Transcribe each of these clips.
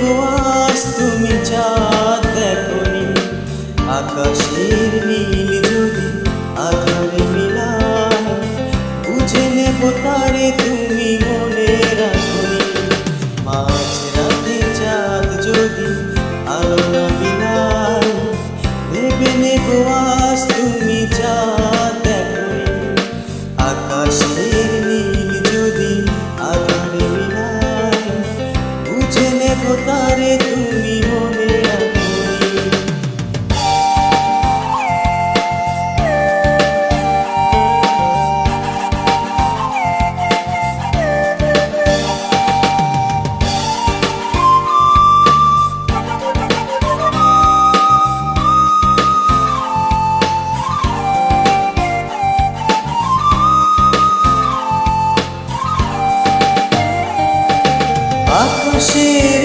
গো আজ তুমি চাঁদ আকাশের নীল যদি আধারে মিলায়, বুঝে নেব তারে তুমি মনে রাখনি। মাঝ রাতে চাঁদ যদি আলো না মিলায়, ভেবে নেব আজ তুমি চাঁদ আকাশের আকাশের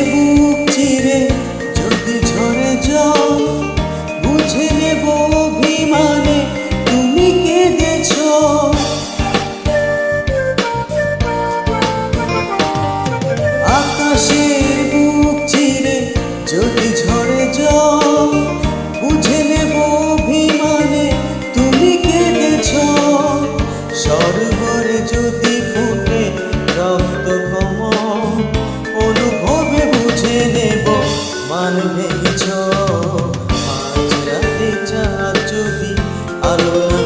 আলো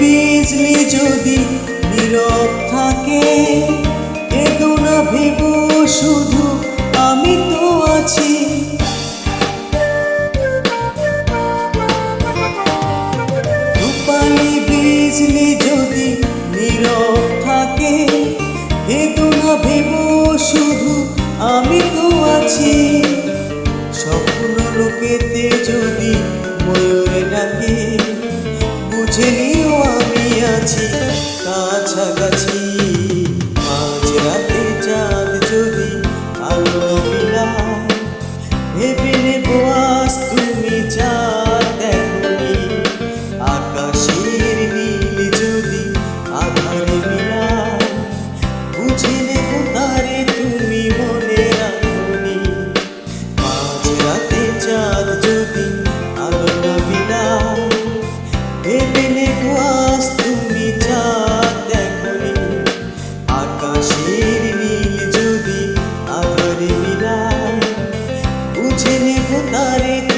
বিজলি যদি নীরব থাকে, কেঁদো না ভেব শুধু আমি তো আছি। রূপালি বিজলি যদি নীরব থাকে না ভেব শুধু আমি তো আছি। স্বপ্ন লোকেতে যদি ময়ূরে ডাকে, বুঝে কাছাকাছি কাছাকাছি। মাঝ রাতে চাঁদ যদি আলো মিলায় ভেবে নারী